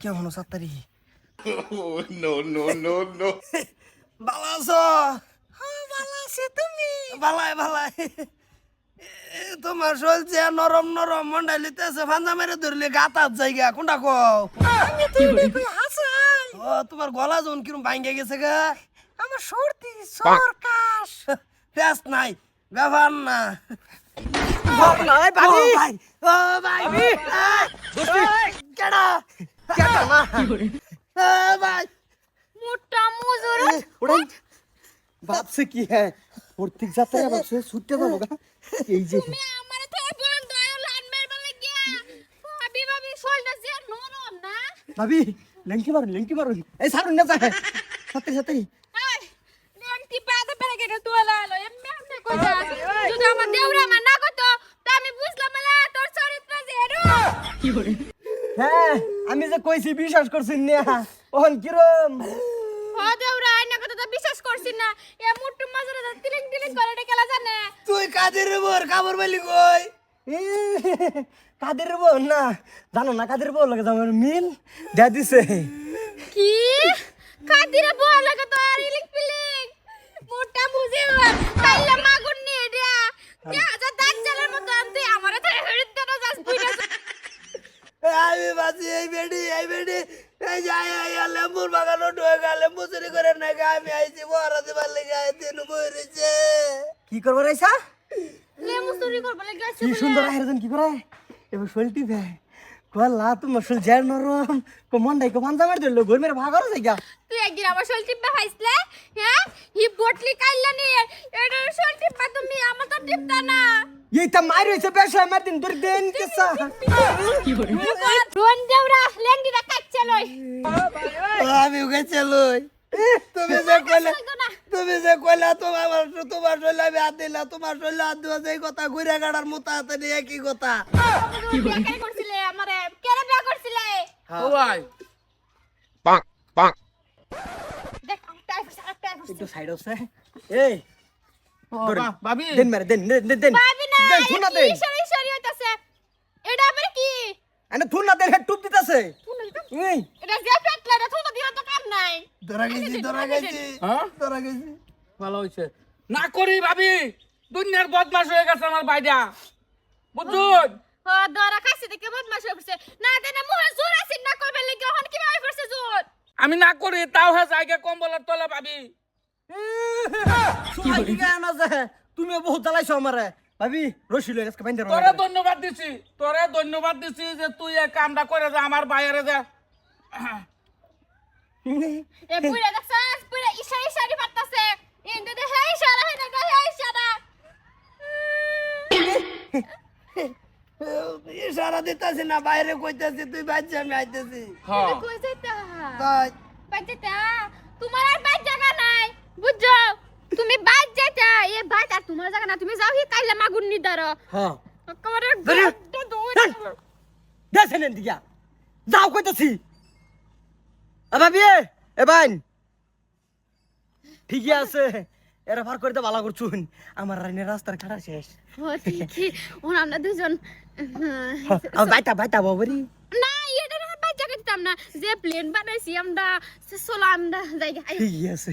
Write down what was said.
কেমন সাত্তারি Oh, no, no, no, no. ভালো আছো ভালো আছি তুমি ভালাই ভালাই এ, তোমার শরীর যে নরম নরম মন্ডালিতেছে ফান্দা মেরে ধরলে গাতার জায়গা কোনটা কো আমি তো এটা হাসাই ও তোমার গলা যখন কিরম ভাঙ্গে গেছে গা আমার সর্দি সরকাশ ফেস নাই ব্যাপার না ভাই ও ভাই না ও ভাই। মোটা মুজুর। ওরাই ভাবছে কি হ্যাঁ। প্রত্যেক যাত্রায় ভাবছে ছুটতে যাব গা। এই যে। হয়ে ভাবি লেঙ্কি মারুন লেঙ্কি মারুন। এই সারুন না যায় সাথে সাথে এই লেংটি পাতে পেরে গেলে তোলা এলো? এমনি এমনি কই যা যদি আমার দেউরা আমার না করতো তা আমি বুঝলাম না তোর চরিত্র যে এরো হ্যাঁ আমি যে কইছি বিশ্বাস করছিস না। ওহন কিরম? দেউরা আইনা কথা তো বিশ্বাস করছিস না। এ মুট্টু মাঝরে তিলিং তিলিং করে এটা খেলা জানে? তুই কাদের বর কাবর বালি কই? এ, কাদের বউ না জানো না কাদের বউ লাগে আমার মিল দেয়া দিছে। কি? কাদিরে লাগে তো আর ইলিক পিলিক মোটা বুঝে নিয়ে দিয়া হাজার দাঁত চালার মতো আনতে আমারে তো হেড়ে দেনা যাস বুইনা আমি বাঁচি এই বেডি এই বেডি এই যাই আইয়া লেম্বুর বাগানো ঢোকে গা লেম্বু চুরি করে নাকি আমি আইছি বড় দিবার লেগে দিন বইরেছে কি করব রাইসা লেম্বু চুরি করব লাগে কি সুন্দর আয়োজন কি করে? এবার শোলটি ভে তোমার নরম মন মার দিল ঘুর মেরে ভাগর জায়গা তুই একদিন আমার শোল টিপা খাইছলে হ্যাঁ? হি বটলি কাইলা নিয়ে এটা শোল টিপা তুমি আমার তো টিপতা না। এই তা মার হইছে বেশা মার দিন দর দেন কেসা। রোন দেউরা লেংডিটা কাটছে লই। আমি ওকে চলই তুমি যে কইলে তুমি যে কইলা তোমার তোমার শৈল আমি হাত দিলা তোমার হাত কথা ঘুরে গাড়ার মতো হাতে নিয়ে কি কথা কেন করছিলে আমারে কেন বিয়া করছিলে ও ভাই দেখ টাইফস টাইফস একটু সাইড আছে এই ভাবি। দেন মারে দেন দেন দেন, হইতাছে। এটা আবার কি? আনে থুন না দেন হেড টুপ দিতাছে। থুন না এই। এটা যে পেটলা এটা থুন দিলে তো কাম নাই। ধরা গেছি ধরা গেছি। হ্যাঁ? ধরা গেছি। ভালো হয়েছে না করি ভাবি। দুনিয়ার বদমাস হয়ে গেছে আমার বাইরা বুঝুন? দরা খাইছে দেখে বদমাশ হয়ে পড়ছে না দেনা মুহে জোর আছে না করবে লাগি ওহন কি ভাই করছে জোর আমি না করি তাও হ্যাঁ জায়গা কম্বলের তলে ভাবি তুমি বহুত জ্বালাইছো আমারে ভাবি রশি লই আজকে বাইন্দে তোরে ধন্যবাদ দিছি তোরে ধন্যবাদ দিছি যে তুই এই কামটা করে যা আমার বাইরে যা এ বুড়া দেখছস বুড়া ইশারা ইশারা পারতাছে এন্ড দে হে ইশারা হে না হে ইশারা ইশারা দিতেছি না বাইরে কইতেছি তুই বাচ্চা আমি আইতেছি। হ্যাঁ কই? যাইতা তাই বাচ্চাটা তোমার আর বাইর জায়গা নাই বুঝছ? তুমি বাইর যাইতা এ বাইর আর তোমার জায়গা না তুমি যাও হি কাইলা মাগুন নি হ্যাঁ কমারে ধরে। দৌড় দেছেন দিয়া। যাও কইতাছি। এ ভাবি এ বাইন। ঠিকই আছে। এরা ভার করে ভালো করছুন আমার রাইনের রাস্তার খাড়া শেষ। ও ঠিকই। আমরা দুজন বাইতা বাইতা বাবরি। না এটা না বাইর করতাম না। যে প্লেন বানাইছি আমরা সোলা আমরা জায়গা ঠিকই আছে।